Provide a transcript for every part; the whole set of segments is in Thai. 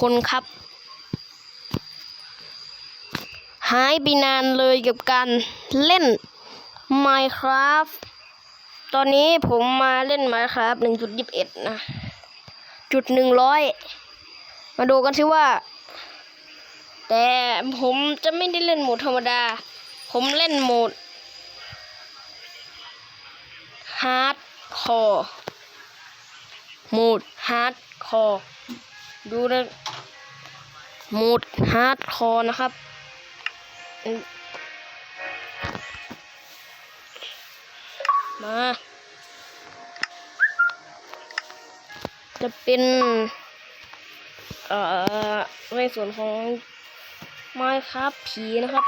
คนครับ หายไปนานเลยกับการเล่น Minecraft ตอนนี้ผมมาเล่น Minecraft 1.21 นะ จุดหนึ่งร้อยมาดูกันสิว่า แต่ผมจะไม่ได้เล่นโหมดธรรมดา ผมเล่นโหมดฮาร์ดคอร์โหมดฮาร์ดคอร์ดูนะ โหมดฮาร์ดคอร์นะครับ มาจะเป็น เอ่อ ในส่วนของไม้ครับผีนะครับ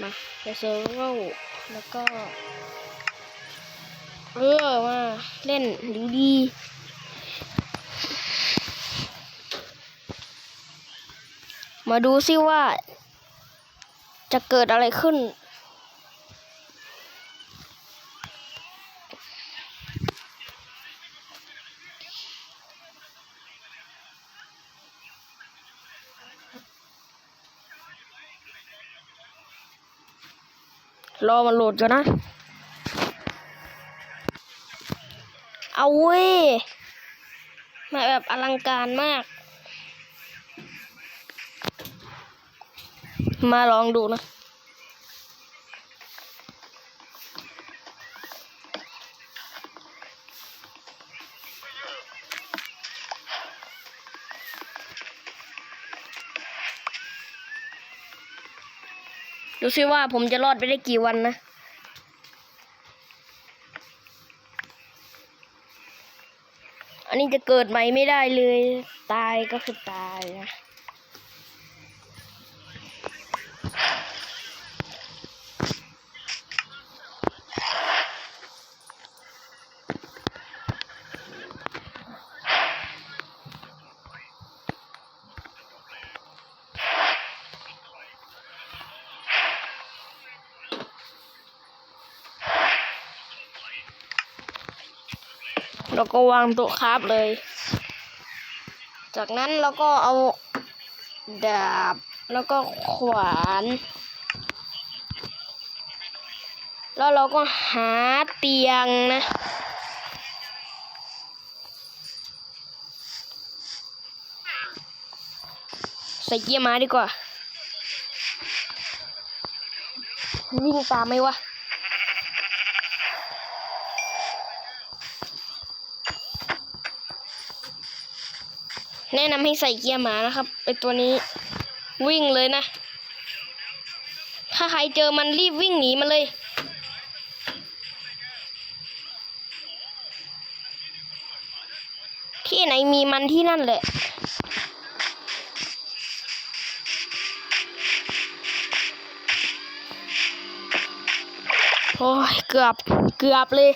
มาไปเซิร์เวอร์แล้วก็ เออมาเล่นดูดี มาดูซิว่า จะเกิดอะไรขึ้น รอมันโหลดก่อนนะ เอาเว้ยมาแบบอลังการมาก มาลองดูนะ ดูซิว่าผมจะรอดไปได้กี่วันนะอันนี้จะเกิดใหม่ไม่ได้เลย ตายก็คือตายนะ แล้วก็วางโต๊ะคราบเลย จากนั้นเราก็เอาดาบแล้วก็ขวาน แล้วเราก็หาเตียงนะ ใส่เกียร์มาดีกว่า วิ่งตามไหมวะ แนะนำให้ใส่เกียร์หมานะครับไอตัวนี้วิ่งเลยนะ ถ้าใครเจอมันรีบวิ่งหนีมาเลย ที่ไหนมีมันที่นั่นแหละโอ้ยเกือบ เกือบเลย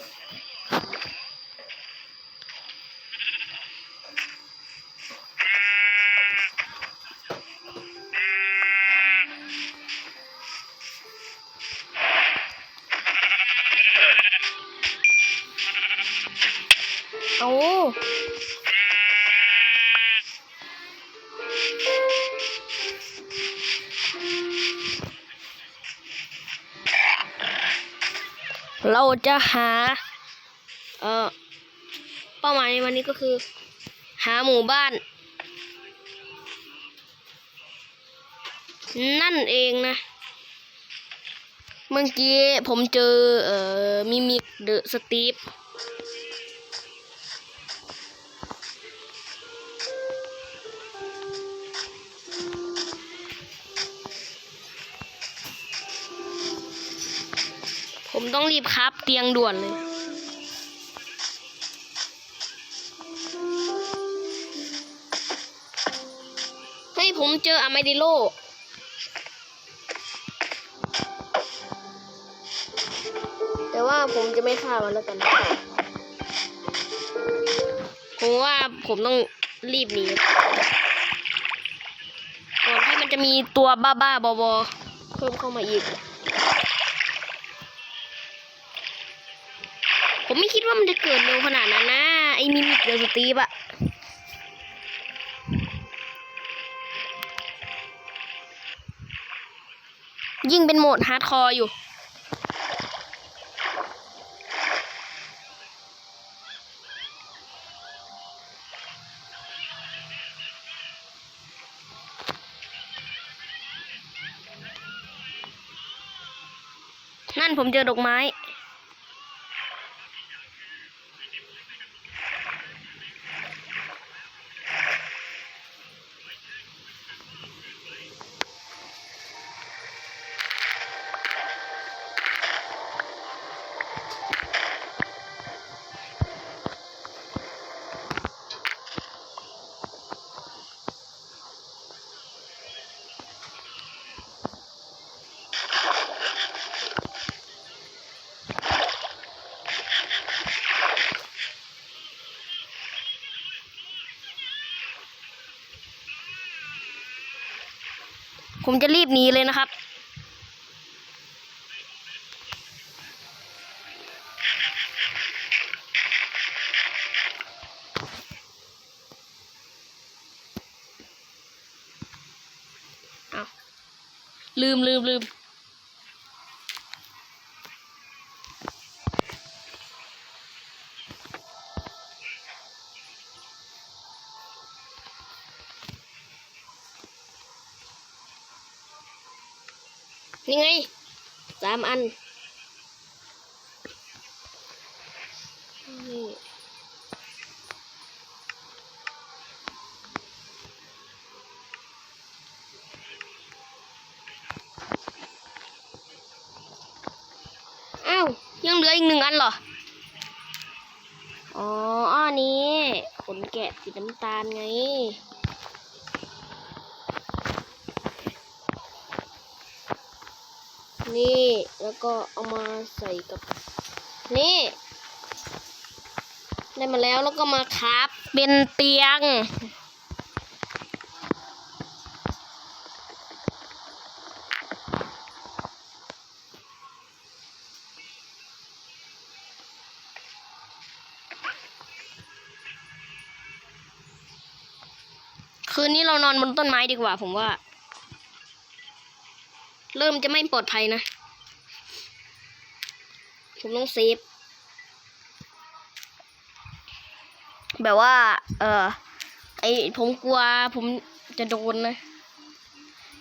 เราจะหา เอ่อ เป้าหมายในวันนี้ก็คือ หาหมู่บ้าน นั่นเองนะ เมื่อกี้ผมเจอ เอ่อ มิมิกเดอะสตีฟ ผมต้องรีบครับ เตียงด่วนเลย เฮ้ย ผมเจออะไมดิโลแต่ว่าผมจะไม่ฆ่ามันแล้วกัน ผมว่าผมต้องรีบหนีก่อนที่มันจะมีตัวบ้าๆบอๆเพิ่มเข้ามาอีก ผมไม่คิดว่ามันจะเกิดเร็วขนาดนั้นนะไอ้มิมิกิดอร์สตีฟอะยิ่งเป็นโหมดฮาร์ดคอร์อยู่ นั่นผมเจอดอกไม้ ผมจะรีบหนีเลยนะครับเอาลืมลืมลืม นี่ไงสามอันนี่อ้าวยังเหลืออีกหนึ่งอันเหรอ อ๋ออันนี้ขนแกะสีน้ำตาลไง นี่แล้วก็เอามาใส่กับ นี่ ได้มาแล้วแล้วก็มาคับเป็นเตียง คืนนี้เรานอนบนต้นไม้ดีกว่าผมว่า เริ่มจะไม่ปลอดภัยนะ ผมต้องเซฟ แบบว่า เออไอผมกลัวผมจะโดนนะ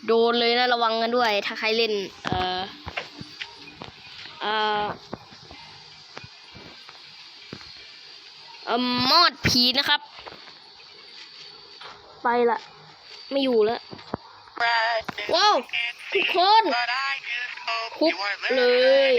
โดนเลยนะระวังกันด้วย ถ้าใครเล่น เออเออเออมอดผีนะครับ ไปละ ไม่อยู่แล้ว ว้าว ทุกคนคุบเลย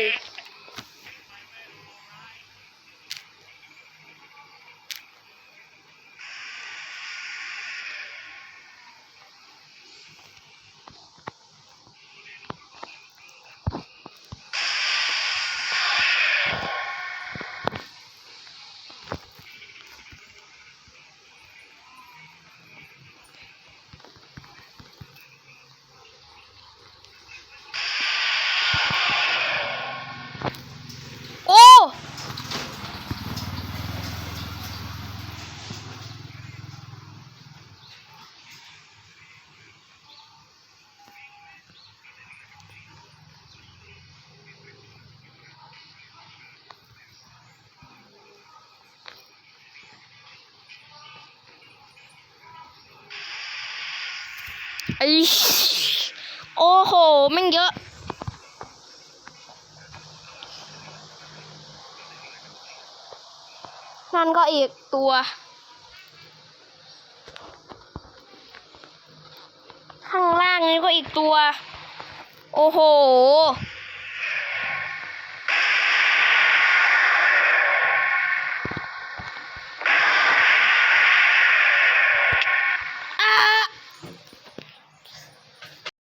โอ้ ไอ้โอ้โหแม่งเยอะ นั่นก็อีกตัว ข้างล่างนี้ก็อีกตัว โอ้โห